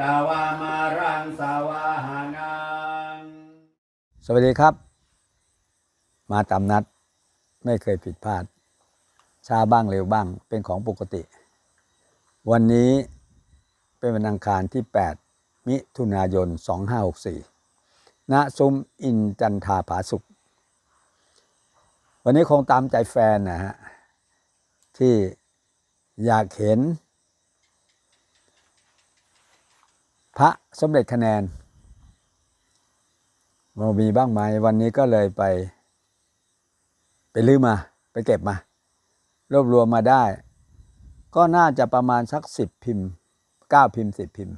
ตาวามารังสวาหานังสวัสดีครับ มาตามนัดไม่เคยผิดพลาดช้าบ้างเร็วบ้างเป็นของปกติ วันนี้เป็นวันอังคารที่ 8 มิถุนายน 2564ณซุ้มอินจันทาผาสุข วันนี้คงตามใจแฟนนะฮะ ที่อยากเห็น พระสมเด็จคะแนนเรามีบ้างไหมวันนี้ก็เลยไป ไปลื้อมา ไปเก็บมา รวบรวมมาได้ ก็น่าจะประมาณสักสิบพิมพ์เก้าพิมพ์สิบพิมพ์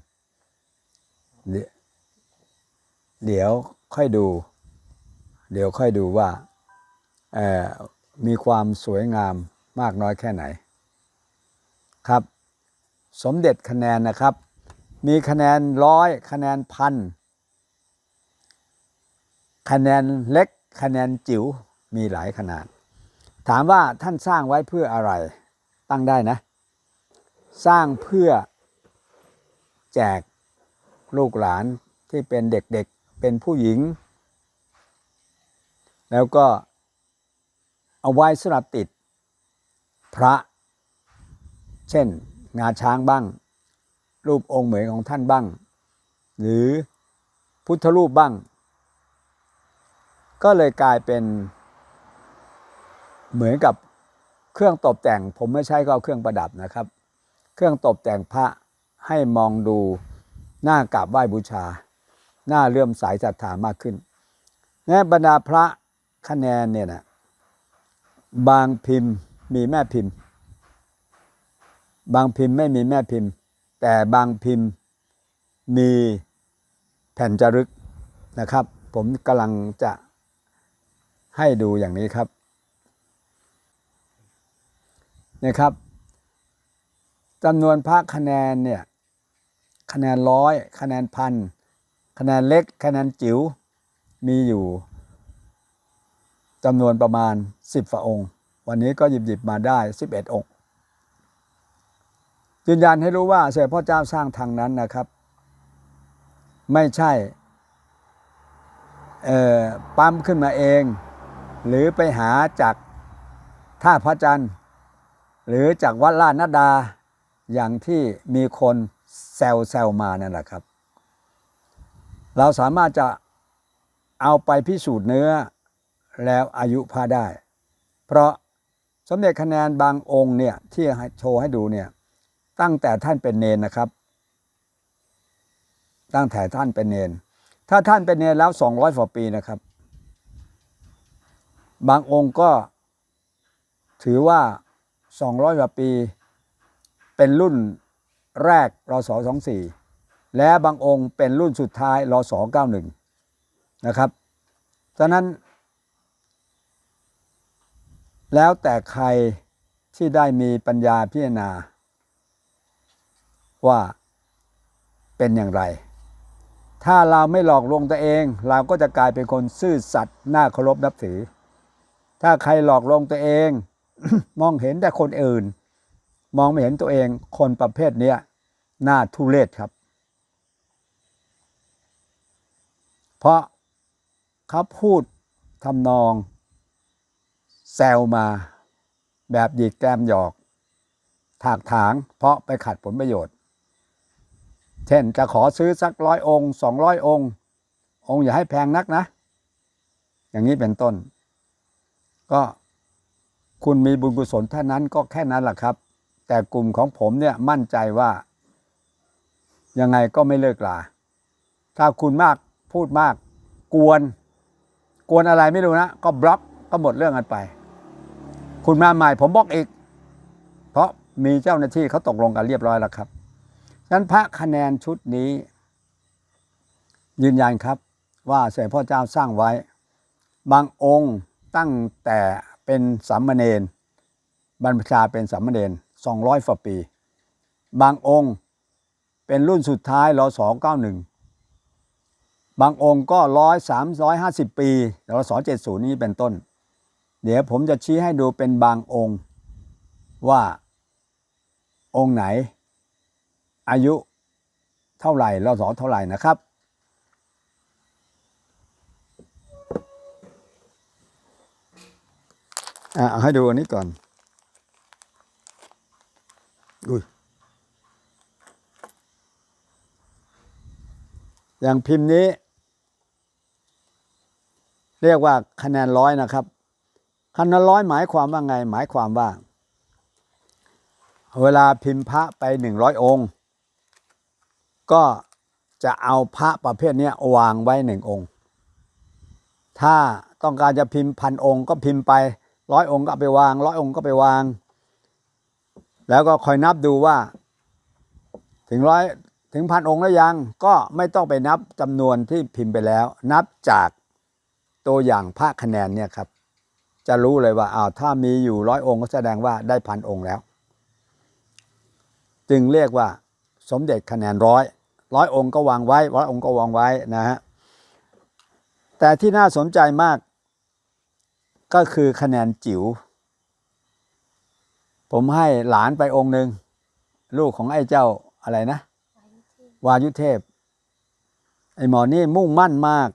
เดี๋ยวค่อยดู เดี๋ยวค่อยดูว่าเออมีความสวยงามมากน้อยแค่ไหน ครับ สมเด็จคะแนนนะครับ มีคะแนนร้อยคะแนนพันคะแนนเล็กคะแนนจิ๋วมีหลายขนาด ถามว่าท่านสร้างไว้เพื่ออะไร ตั้งได้นะ สร้างเพื่อแจกลูกหลานที่เป็นเด็กๆเป็นผู้หญิง แล้วก็เอาไว้สำหรับติดพระ เช่น งาช้างบ้าง รูปองค์เหมือนของท่านบ้าง หรือพุทธรูปบ้าง ก็เลยกลายเป็น เหมือนกับเครื่องตกแต่ง ผมไม่ใช่ก็เครื่องประดับนะครับ เครื่องตกแต่งพระให้มองดูหน้ากราบไหว้บูชา หน้าเลื่อมสายศรัทธามากขึ้นแน่บรรดาพระคะแนนเนี่ยนะบางพิมพ์มีแม่พิมพ์ บางพิมพ์ไม่มีแม่พิมพ์ แต่บางพิมพ์มีแผ่นจารึกนะครับ ผมกำลังจะให้ดูอย่างนี้ครับนะครับจำนวนพระคะแนนเนี่ยคะแนนร้อยคะแนนพันคะแนนเล็กคะแนนจิ๋วมีอยู่จำนวนประมาณ 10ฝ่าองค์ วันนี้ก็หยิบหยิบมาได้ 11 องค์ ยืนยันให้รู้ว่าเสด็จพ่อเจ้าสร้างทางนั้นนะครับ ไม่ใช่ปั๊มขึ้นมาเอง หรือไปหาจากท่าพระจันทร์ หรือจากวัดลาดนาดาอย่างที่มีคนแซวแซวมานั่นแหละครับ เราสามารถจะเอาไปพิสูจน์เนื้อแล้วอายุพระได้ เพราะสมเด็จคะแนนบางองค์เนี่ยที่โชว์ให้ดูเนี่ย ตั้งแต่ท่านเป็นเนนนะครับ ตั้งแต่ท่านเป็นเนน ถ้าท่านเป็นเนนแล้ว200กว่าปีนะครับ บางองค์ก็ถือว่า200กว่าปี เป็นรุ่นแรกรศ24และบางองค์เป็นรุ่นสุดท้ายรศ91นะครับฉะนั้น แล้วแต่ใครที่ได้มีปัญญาพิจารณา ว่าเป็นอย่างไร ถ้าเราไม่หลอกลวงตัวเอง เราก็จะกลายเป็นคนซื่อสัตย์น่าเคารพนับถือ ถ้าใครหลอกลวงตัวเอง มองเห็นแต่คนอื่น มองไม่เห็นตัวเองคนประเภทนี้น่าทุเรศครับ เพราะเขาพูดทำนอง แซวมาแบบหยิกแกมหยอก ถากถางเพราะไปขัดผลประโยชน์ เช่นจะขอซื้อสักร้อยองค์สองร้อยองค์ องค์อย่าให้แพงนักนะ อย่างนี้เป็นต้น ก็คุณมีบุญกุศลเท่านั้นก็แค่นั้นแหละครับ แต่กลุ่มของผมเนี่ยมั่นใจว่า ยังไงก็ไม่เลิกลา ถ้าคุณมากพูดมาก กวน กวนอะไรไม่รู้นะ ก็บล็อกก็หมดเรื่องกันไป คุณมาใหม่ผมบล็อกอีก เพราะมีเจ้าหน้าที่เขาตกลงกันเรียบร้อยแล้วครับ นั้นพระคะแนนชุดนี้ ยืนยันครับว่าเสด็จพ่อเจ้าสร้างไว้ บางองค์ตั้งแต่เป็นสามเณรบรรพชาเป็นสามเณรสองร้อยฝ่าปี บางองค์เป็นรุ่นสุดท้ายรศเก้าหนึ่งบางองค์ก็ร้อยสามร้อยห้าสิบปีรศเจ็ดศูนย์นี้เป็นต้น เดี๋ยวผมจะชี้ให้ดูเป็นบางองค์ว่าองค์ไหน อายุเท่าไหร่เราสอเท่าไหร่นะครับอ่าให้ดูอันนี้ก่อน อุ้ย อย่างพิมพ์นี้ เรียกว่าคะแนนร้อยนะครับคะแนนร้อยหมายความว่าไง หมายความว่า เวลาพิมพ์พระไปหนึ่งร้อยองค์ ก็จะเอาพระประเภทนี้วางไว้หนึ่งองค์ ถ้าต้องการจะพิมพ์พันองค์ก็พิมพ์ไปร้อยองค์ก็ไปวางร้อยองค์ก็ไปวาง แล้วก็คอยนับดูว่า ถึงร้อยถึงพันองค์แล้วยังก็ไม่ต้องไปนับจำนวนที่พิมพ์ไปแล้ว นับจากตัวอย่างพระคะแนนเนี่ยครับ จะรู้เลยว่าอ้าวถ้ามีอยู่ร้อยองค์ก็แสดงว่าได้พันองค์แล้ว จึงเรียกว่า สมเด็จคะแนนร้อยร้อยองค์ก็วางไว้ร้อยองค์ก็วางไว้นะฮะแต่ที่น่าสนใจมากก็คือคะแนนจิ๋วผมให้หลานไปองค์หนึ่งลูกของไอ้เจ้าอะไรนะ วายุเทพ ไอ้หมอนี่มุ่งมั่นมาก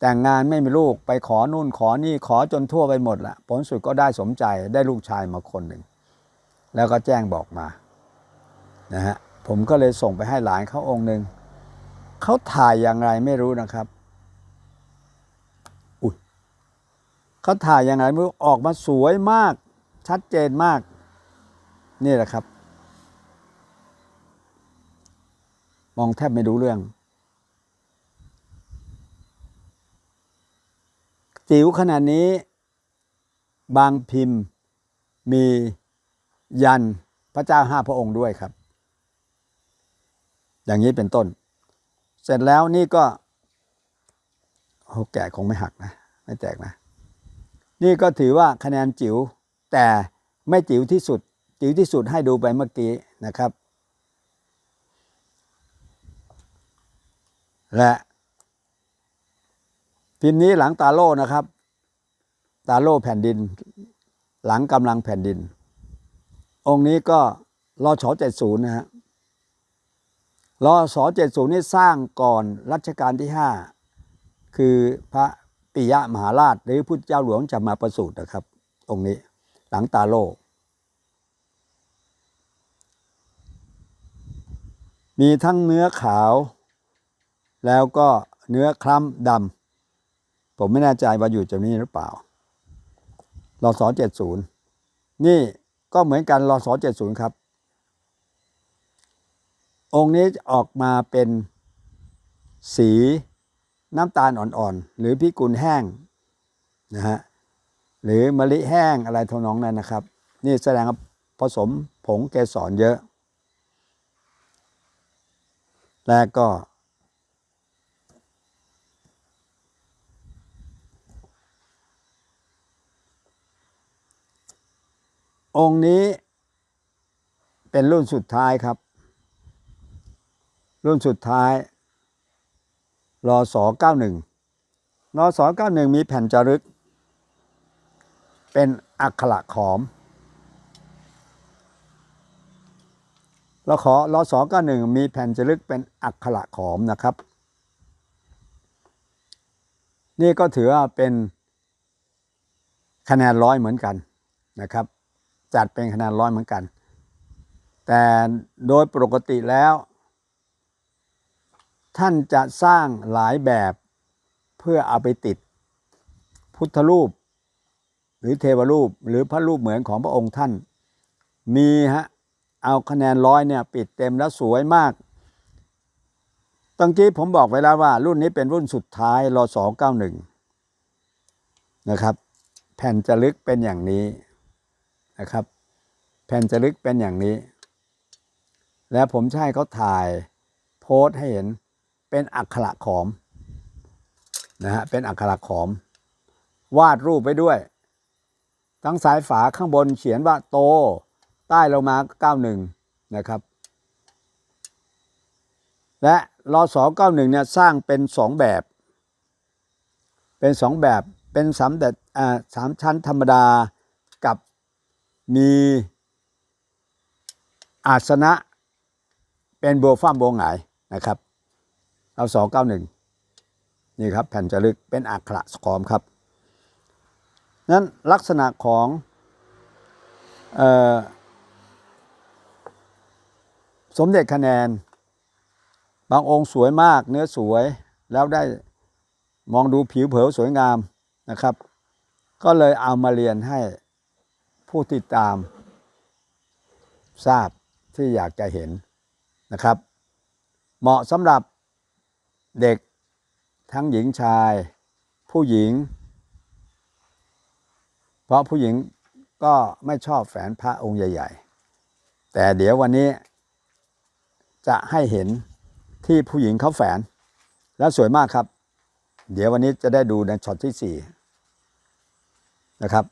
แต่งงานไม่มีลูกไปขอนู่นขอนี่ขอจนทั่วไปหมดละผลสุดก็ได้สมใจได้ลูกชายมาคนหนึ่ง แล้วก็แจ้งบอกมา นะฮะผมก็เลยส่งไปให้หลานเขาองค์หนึ่งเขาถ่ายอย่างไรไม่รู้นะครับอุ้ยเขาถ่ายอย่างไรไม่รู้ออกมาสวยมาก ชัดเจนมาก นี่แหละครับ มองแทบไม่รู้เรื่องจิ๋วขนาดนี้บางพิมพ์มียันพระเจ้าห้าพระองค์ด้วยครับ อย่างนี้เป็นต้น เสร็จแล้วนี่ก็โอ้แกะคงไม่หักนะ ไม่แตกนะ นี่ก็ถือว่าคะแนนจิ๋วแต่ไม่จิ๋วที่สุด จิ๋วที่สุดให้ดูไปเมื่อกี้นะครับ และพิมพ์นี้หลังตาโล่นะครับ ตาโล่แผ่นดิน หลังกำลังแผ่นดิน องค์นี้ก็รอชอเจ็ดศูนย์นะฮะ รอสอเจ็ดศูนย์นี่สร้างก่อนรัชกาลที่ห้าคือพระปิยะมหาราชหรือพุทธเจ้าหลวงจะมาประสูตินะครับ องค์นี้หลังตาโลมีทั้งเนื้อขาว แล้วก็เนื้อคล้ำดำผมไม่แน่ใจว่าอยู่จะนี้หรือเปล่ารอสอเจ็ดศูนย์นี่ก็เหมือนกันรอสอเจ็ดศูนย์ครับ องค์นี้ออกมาเป็นสีน้ำตาลอ่อนๆ หรือพิกุลแห้งนะฮะหรือมะลิแห้งอะไรทนองนั้นนะครับ นี่แสดงว่าผสมผงเกสรเยอะ และก็ องค์นี้เป็นรุ่นสุดท้ายครับ รุ่นสุดท้ายรอสอ91รอสอ91 มีแผ่นจารึก เป็นอักขระขอมรอขอรอสอ91 มีแผ่นจารึกเป็นอักขระขอมนะครับ นี่ก็ถือว่าเป็นคะแนนร้อยเหมือนกันนะครับ จัดเป็นคะแนนร้อยเหมือนกัน แต่โดยปกติแล้ว ท่านจะสร้างหลายแบบเพื่อเอาไปติดพุทธรูป หรือเทวรูปหรือพระรูปเหมือนของพระองค์ท่าน มีฮะเอาคะแนนร้อยเนี่ยปิดเต็มแล้วสวยมากตั้งกี้ผมบอกไว้แล้วว่า รุ่นนี้เป็นรุ่นสุดท้ายรอสอ91นะครับ แผ่นจะลึกเป็นอย่างนี้นะครับ แผ่นจะลึกเป็นอย่างนี้ แล้วผมใช้เขาถ่ายโพสต์ให้เห็น เป็นอักขระขอมนะฮะเป็นอักขระขอม วาดรูปไปด้วย ทั้งสายฝาข้างบนเขียนว่าโต ใต้ลงมา91 นะครับ และรอสอ91เนี่ยสร้างเป็นสองแบบ เป็นสองแบบเป็นสามเด็ดอ่าสามชั้นธรรมดากับมีอาสนะเป็นโบฟ้ามโบหงายนะครับ เอาสองเก้าหนึ่งนี่ครับแผ่นจารึกเป็นอักขระสกอมครับ นั้นลักษณะของออสมเด็จคะแนน บางองค์สวยมากเนื้อสวยแล้วได้มองดูผิวเผิวสวยงามนะครับ ก็เลยเอามาเรียนให้ผู้ติดตามทราบที่อยากจะเห็นนะครับ เหมาะสำหรับ เด็กทั้งหญิงชาย ผู้หญิง เพราะผู้หญิงก็ไม่ชอบแฝนพระองค์ใหญ่ ๆ แต่เดี๋ยววันนี้จะให้เห็นที่ผู้หญิงเขาแฝน แล้วสวยมากครับ เดี๋ยววันนี้จะได้ดูในช็อตที่สี่นะครับ